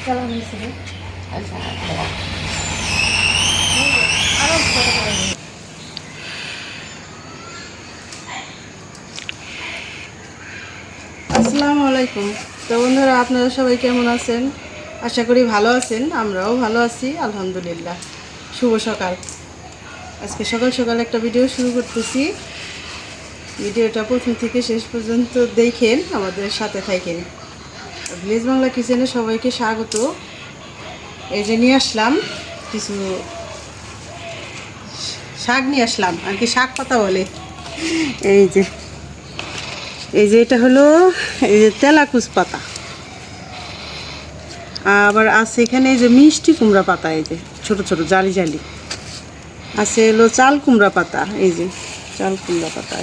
কেমন হয়েছে রে? আচ্ছা আসসালামু আলাইকুম তো বন্ধুরা, আপনারা সবাই কেমন আছেন? আশা করি ভালো আছেন, আমরাও ভালো আছি, আলহামদুলিল্লাহ। শুভ সকাল। আজকে সকাল সকাল একটা ভিডিও শুরু করতেছি। ভিডিওটা প্রথম থেকে শেষ পর্যন্ত দেখেন, আমাদের সাথে থাকেন। ভিলেজ বাংলা কিচেনে সবাইকে স্বাগত। এই যে নিয়ে আসলাম, কিছু শাক নিয়ে আসলাম, আর কি শাক পাতা বলে। এই যে এই যে এটা হলো, এই যে তেলাকুচ পাতা আবার আছে এখানে এই যে মিষ্টি কুমড়া পাতা, এই যে ছোট ছোট, জালি জালি। আছে হলো চাল কুমড়া পাতা, এই যে চাল কুমড়া পাতা,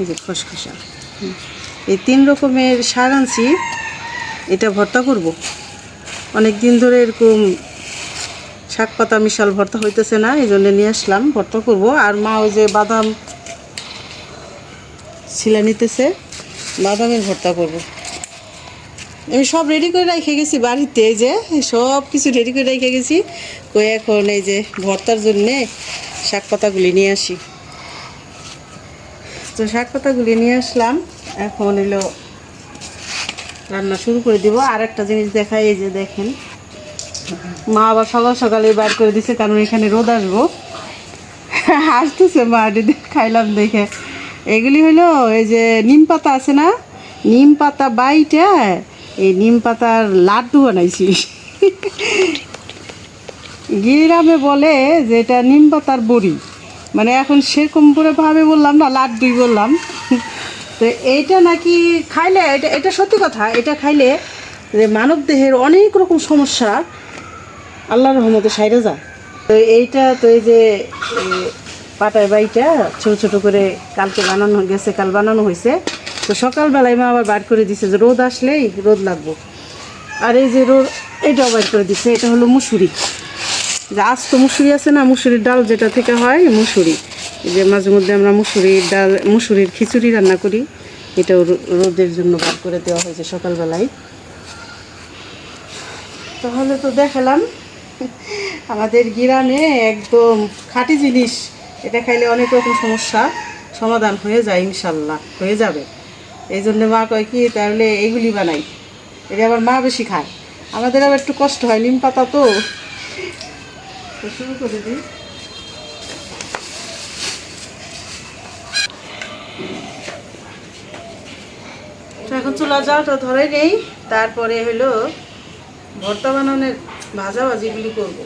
এই যে। খসখসা এই তিন রকমের শাক আনছি, এটা ভর্তা করব। অনেক দিন ধরে এরকম শাক পাতা, মিশাল ভর্তা হইতেছে না, এই জন্য নিয়ে আসলাম, ভর্তা করব। আর মা ওই যে বাদাম ছিলা নিতেছে, বাদামের ভর্তা করব। আমি সব রেডি করে রেখে গেছি বাড়িতে, এই যে, সব কিছু রেডি করে রেখে গেছি। কই এখন এই যে ভর্তার জন্যে শাক পাতাগুলি নিয়ে আসি। তো শাক পাতাগুলি নিয়ে আসলাম, এখন এলো রান্না শুরু করে দিব। আর একটা জিনিস দেখাই, এই যে দেখেন। মা আবার সকাল সকালে বার করে দিছে, কারণ এখানে রোদ আসব। আসতেছে মা খাইলাম দেখে। এগুলি হলো এই যে নিম পাতা আছে না? নিম পাতা বাইটা, এই নিম পাতার লাড্ডু বানাইছি। গ্রামে বলে যে এটা নিম পাতার বড়ি। মানে এখন সেরকম করে ভাবে বললাম না, লাড্ডুই বললাম। তো এইটা নাকি খাইলে, এটা এটা সত্যি কথা, এটা খাইলে যে মানব দেহের অনেক রকম সমস্যা। আল্লাহর রহমতে সাইরে যায়। তো এইটা, তো এই যে পাটায় বাইটা ছোটো ছোটো করে কালকে বানানো গেছে, কাল বানানো হয়েছে। তো সকালবেলায় মা আবার বার করে দিছে যে রোদ আসলেই রোদ লাগবো। আর এই যে রোদ, এটাও বার করে দিছে, এটা হলো মুসুরি। যে আজ তো মুসুরি আছে না, মুসুরির ডাল যেটা থেকে হয় মুসুরি। যে মাঝে মধ্যে আমরা মুসুরির ডাল, মুসুরির খিচুড়ি রান্না করি। এটাও রোদের জন্য বার করে দেওয়া হয়েছে সকালবেলায়। তাহলে তো দেখালাম। আমাদের গ্রামে একদম খাঁটি জিনিস। এটা খাইলে অনেক রকম সমস্যা সমাধান হয়ে যায়, ইনশাল্লাহ, হয়ে যাবে। এই জন্য মা কয় কি, তাহলে এইগুলি বানাই। এটা আবার মা বেশি খায়। আমাদের আবার একটু কষ্ট হয়, নিম পাতা তো। শুরু করে দিই। এখন চুলা যাওয়াটা ধরে নেই, তারপরে হলো ভর্তা বানানোর ভাজা ভাজিগুলি করব।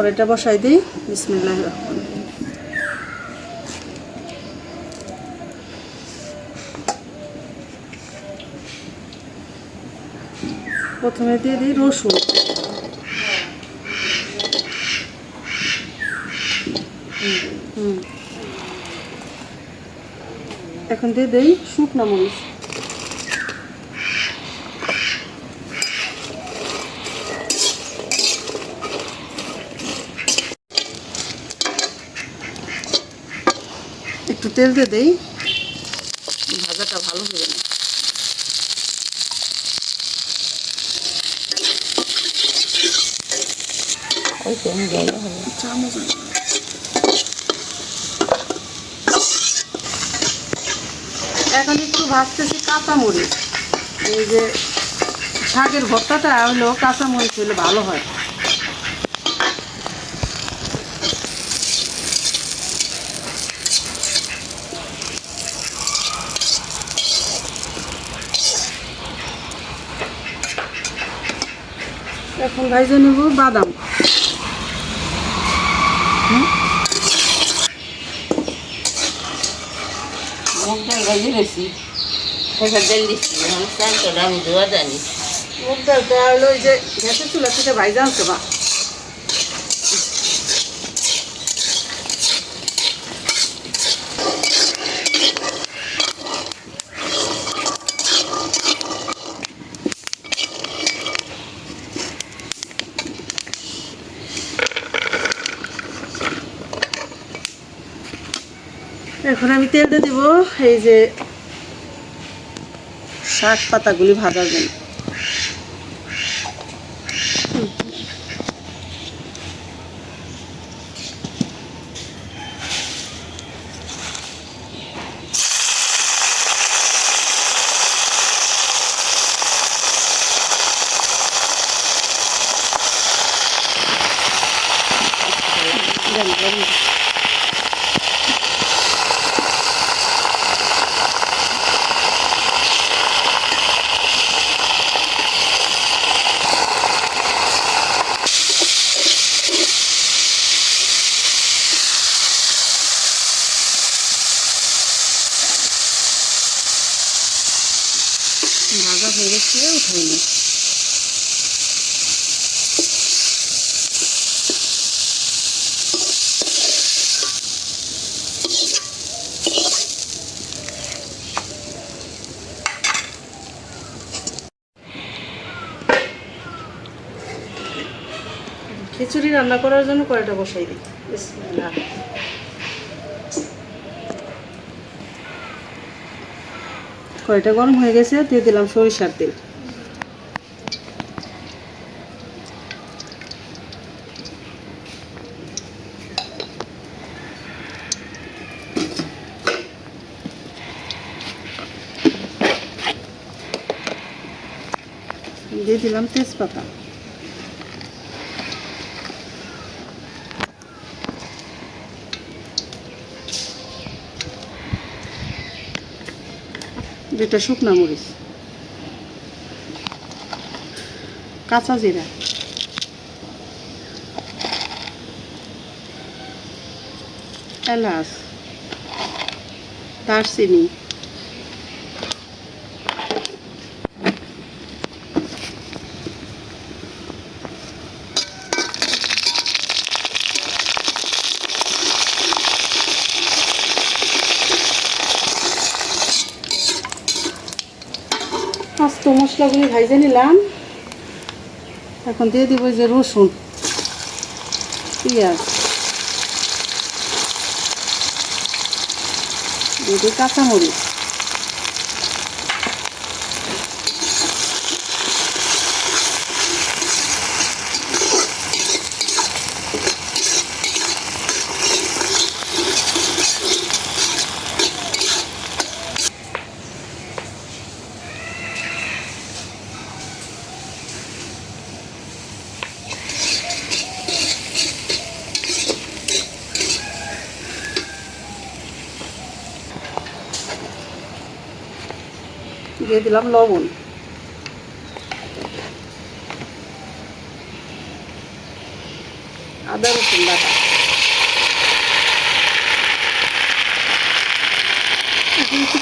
কড়াইটা বসাই দিই। বিসমিল্লাহ প্রথমে দিয়ে দিই রসুন। এখন দিয়ে দিই শুকনো মরিচ একটু তেল দিয়ে দেই। ভাজাটা ভালো হবে না চামচ আছে। এখন একটু ভাজতেছি কাঁচামরিচ। এই যে শাকের ভর্তাটা হলো কাঁচামরিচ হলে ভালো হয়। ভাইজে নেব বাদাম। মুখ ডাল ভাজি রেছি ফেসার তেল দিচ্ছি এখন চালটা আমি ধোয়া জানি। মুগ ডালটা হলো ওই যে গ্যাসের চুলা থেকে ভাইজা আনছে মা এখন আমি তেল দিয়ে দিব এই যে শাক পাতাগুলি ভাজার জন্য। ভাজা হয়ে গেছে উঠাইনি খিচুড়ি রান্না করার জন্য কয়টা বসাই দিই। কয়টা গরম হয়ে গেছে দিয়ে দিলাম সরিষার তেল। দিয়ে দিলাম তেজপাতা। যেটা শুকনা মরিচ। কাঁচা জিরা। এলাচ। দারচিনি আস্ত মশলাগুলি ভাইজে নিলাম। এখন দিয়ে দিব যে রসুন পেঁয়াজ। দিয়ে কাঁচামরিচ। দিয়ে দিলাম লবণ। আদা রসুন বাটা। এখন একটু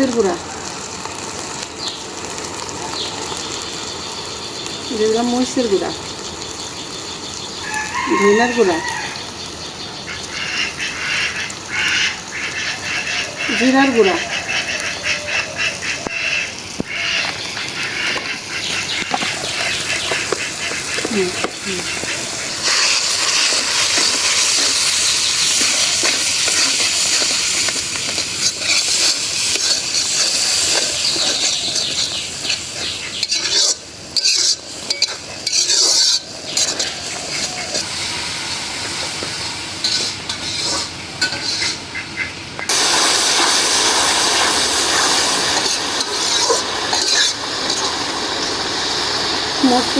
হলুদের গুঁড়া। দিয়ে দিলাম মরিচের গুঁড়া। ধইনার গুঁড়া। জিরার গুঁড়া। হুম, হুম।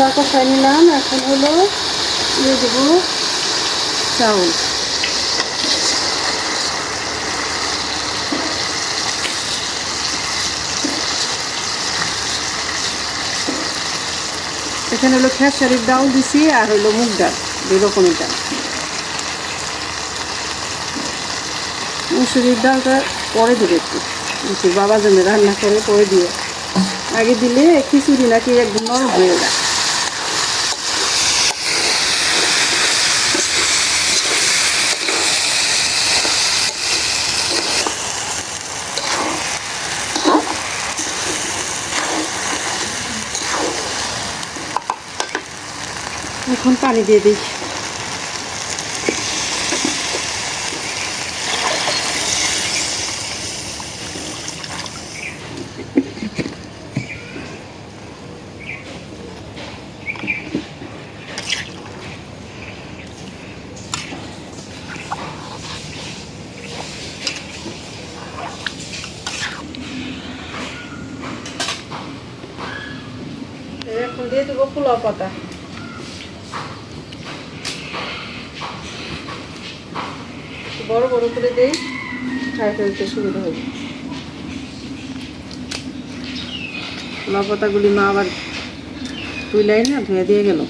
মশলা কষাই নিলাম এখন হলো দিয়ে দেবো চাউল। এখানে হলো খেসারির ডাল দিছি আর হলো মুগ ডাল, দুই রকমের ডাল। মুসুরির ডালটা পরে দিবে একটু। বাবা জন্য রান্না করে, পরে দিয়ে। আগে দিলে খিচুড়ি নাকি একদম নরম হয়ে যায়। এখন পানি দিয়ে দিই এখন দিয়ে দেবো পোলাও পাতা একটু বড় বড় করে দেই খাই সুবিধা মা আবার তুইলাই না ধুয়ে দিয়ে গেল।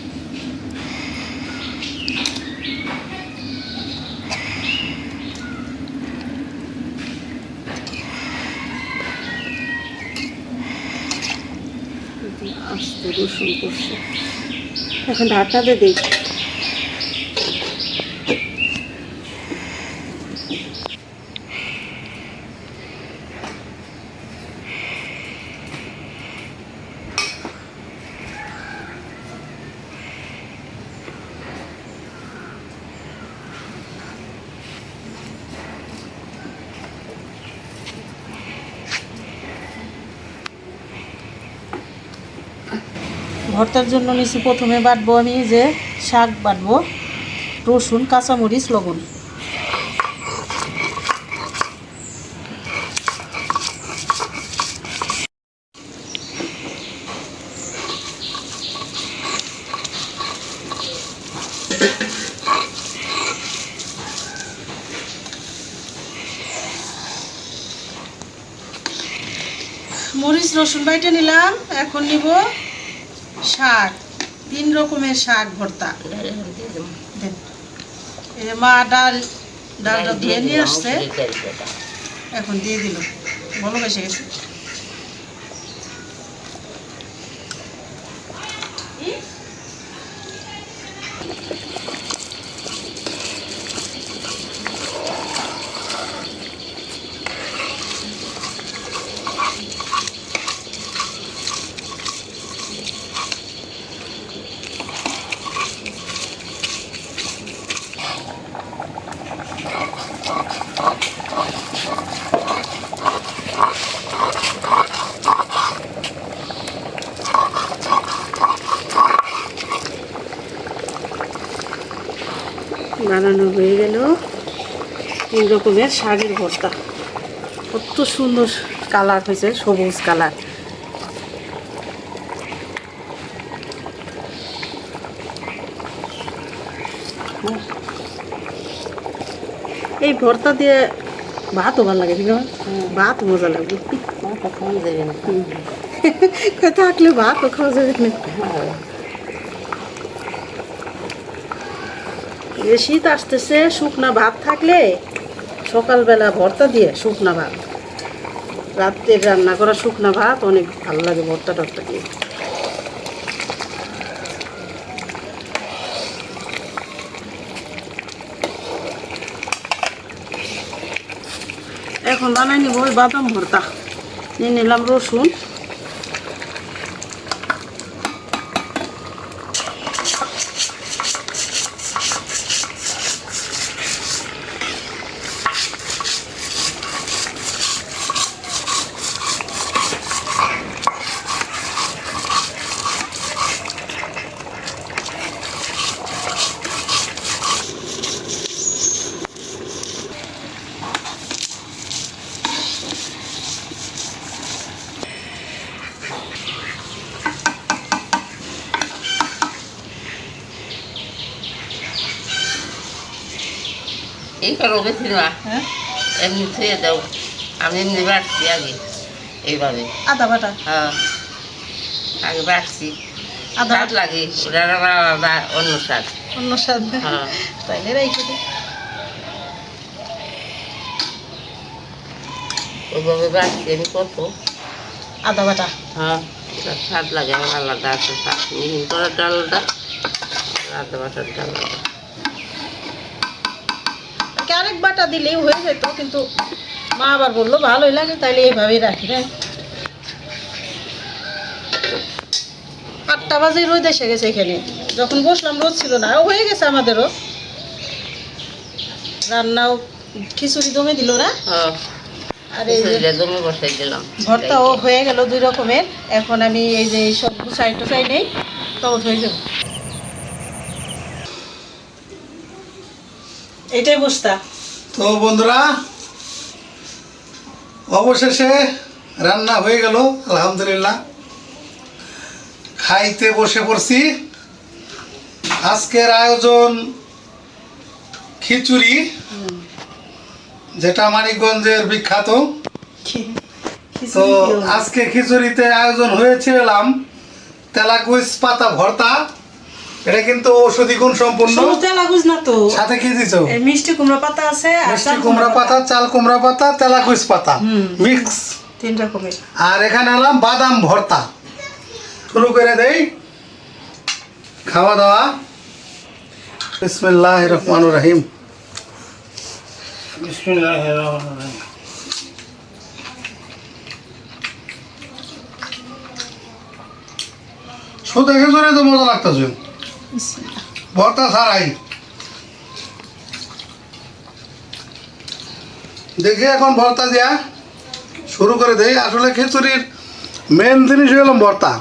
আস্তে রসুন করছে এখন ঢাকটা দিয়ে দিই ভর্তার জন্য নিছি প্রথমে বাটবো আমি যে শাক বাটবো, রসুন, কাঁচামরিচ, লবণ। মরিচ, রসুন বাইটে নিলাম, এখন নিব শাক তিন রকমের শাক ভর্তা মা ডাল ডালটা ধুয়ে নিয়ে আসছে এখন দিয়ে দিল বলো বেসে গেছে বানানো হয়ে গেল তিন রকমের শাকের ভর্তা। কত সুন্দর কালার হয়েছে সবুজ কালার। এই ভর্তা দিয়ে ভাতও ভালো লাগে ভাত মজা লাগবে। থাকলে ভাতও খাওয়া যাবে না। হ্যাঁ। শীত আসতেছে শুকনা ভাত থাকলে সকালবেলা ভর্তা দিয়ে শুকনা ভাত। রাত্রে রান্না করা শুকনা ভাত, অনেক ভালো লাগে ভর্তা টর্তা দিয়ে। এখন বানাই নিব বাদাম ভর্তা। নিয়ে নিলাম রসুন। করো বেশি না। হ্যাঁ? এমনি থুয়ে দাও। আমি এমনি বাড়ছি আগে এইভাবে। আদা বাটা? হ্যাঁ। আগে বাড়ছি। আদা লাগে ওটা অন্য স্বাদ। অন্য স্বাদ। হ্যাঁ। তাইলে রেখে ওইভাবে বাড়ছি আমি কত? আদা বাটা। হ্যাঁ স্বাদ লাগে আমার আলাদা আছে স্বাদ। মিহিন করাটা আলাদা আলাদা বাটারটা আলাদা ক্যারেট বাটা দিলেই হয়ে যেত কিন্তু মা আবার বলল ভালোই লাগে তাইলে এইভাবেই রাখি রে আটটা বাজে রোদ এসে গেছে এখানে। যখন বসলাম রোদ ছিল না ও হয়ে গেছে আমাদেরও। রান্নাও খিচুড়ি দমে দিল না? হ্যাঁ। আর এই ভর্তাও হয়ে গেল দুই রকমের। এখন আমি এই যে সব গুছাই টুসাই নেই তবে হয়ে যাব। এইটাই বস্তা। তো বন্ধুরা অবশেষে রান্না হয়ে গেল আলহামদুলিল্লাহ। খাইতে বসে পড়ছি। আজকের আয়োজন খিচুড়ি যেটা মানিকগঞ্জের বিখ্যাত। তো আজকে খিচুড়িতে আয়োজন হয়েছে এলাম তেলাকুইস পাতা ভর্তা। এটা কিন্তু ঔষধি গুণ সম্পূর্ণ। লাগুজ না তো। সাথে কি দিছ? মিষ্টি কুমড়া পাতা আছে মিষ্টি কুমড়া পাতা চাল কুমড়া পাতা তেলাকুইস পাতা। মিক্স। তিন রকমের। আর এখানে এলাম বাদাম ভর্তা। শুরু করে দেই। খাওয়া দাওয়া বিসমিল্লাহ রহমান রহিম। শুধু খেজুরে তো মজা লাগতেছে। ভর্তা ছাড়াই দেখি এখন ভর্তা দেয়া শুরু করে দেই। আসলে খিচুড়ির মেন জিনিস হলো ভর্তা।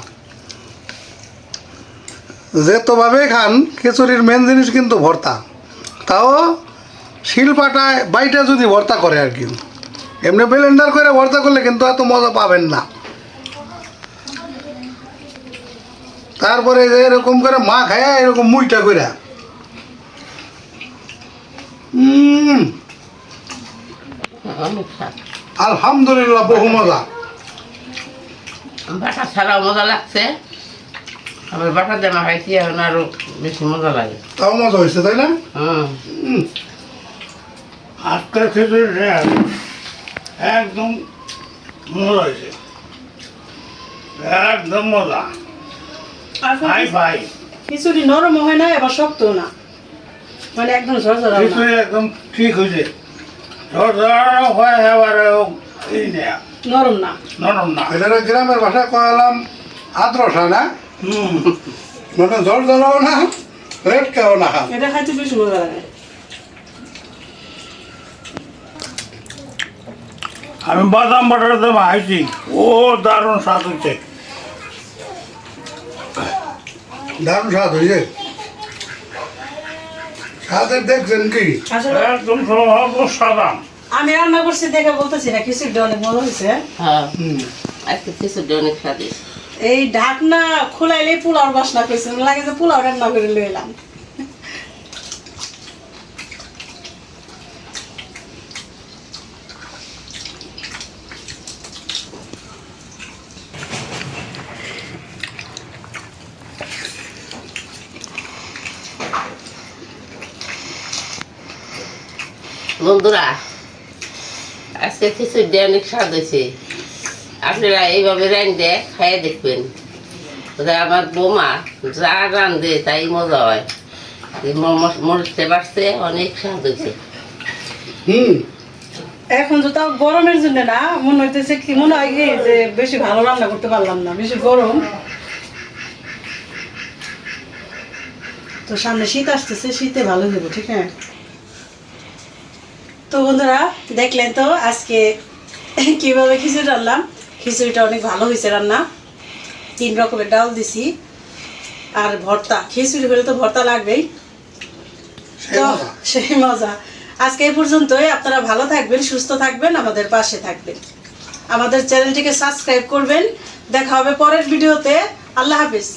যেতভাবে খান, খিচুড়ির মেন জিনিস কিন্তু ভর্তা। তাও শিলপাটায় বাইটা যদি ভর্তা করে আর কি। এমনি ব্লেন্ডার করে ভর্তা করলে কিন্তু এত মজা পাবেন না। তারপরে এরকম করে মা খায় এরকম মুইটা করে আলহামদুলিল্লাহ বহু মজা। বাটা ছাড়াও মজা লাগছে। আমার বাটা জামা খাইছি এখন আরও বেশি মজা লাগে। তাও মজা হয়েছে তাই না? আজকের একদম মজা হয়েছে একদম মজা। হাই ফাই খিচুড়ি নরম হয় না এবার শক্ত না। মানে একদম ঝরঝরা না খিচুড়ি একদম ঠিক হয়েছে। ঝড় ঝড় হয় এবারে এই নেয়া নরম না। নরম না। এটার গ্রামের ভাষা কয়ালাম আদ্রসা না? হুম। মানে জলাও না রেড কেও না। এটা খাইতে বেশি মজা লাগে। আমি বাদাম বাটার দাম হাইছি ও দারুণ স্বাদ হচ্ছে দারুণ স্বাদ হয়েছে স্বাদের দেখছেন কি? একদম সাদা আমি রান্না করছি দেখে বলতেছি না খিচুড়ি অনেক মজা হয়েছে হ্যাঁ। হুম। আজকে খিচুড়ি অনেক স্বাদিষ্ট এই ঢাকনা খোলাইলে পোলাওর বাসনা করছে লাগে যে পোলাও রান্না করে লইলাম। বন্ধুরা, আজকে খিচুড়ি অনেক স্বাদ হয়েছে। আপনারা এইভাবে রান্ধে খাইয়ে দেখবেন। আমার বৌমা যা রান্ধে তাই মজা হয়। এই ম- মরিচে বাড়ছে অনেক স্বাদ হয়েছে। হুম। এখন তো তাও গরমের জন্য না, মনে হইতেছে কি, মনে হয় কি, যে বেশি ভালো রান্না করতে পারলাম না, বেশি গরম। তো সামনে শীত আসতেছে, শীতে ভালো দেবো ঠিক আছে তো বন্ধুরা দেখলেন তো আজকে কীভাবে খিচুড়ি রান্নাম খিচুড়িটা অনেক ভালো হয়েছে রান্না। তিন রকমের ডাল দিছি আর ভর্তা। খিচুড়ি হলে তো ভর্তা লাগবেই। তো সেই মজা। আজকে এই পর্যন্তই। আপনারা ভালো থাকবেন সুস্থ থাকবেন আমাদের পাশে থাকবেন। আমাদের চ্যানেলটিকে সাবস্ক্রাইব করবেন। দেখা হবে পরের ভিডিওতে। আল্লাহ হাফিজ।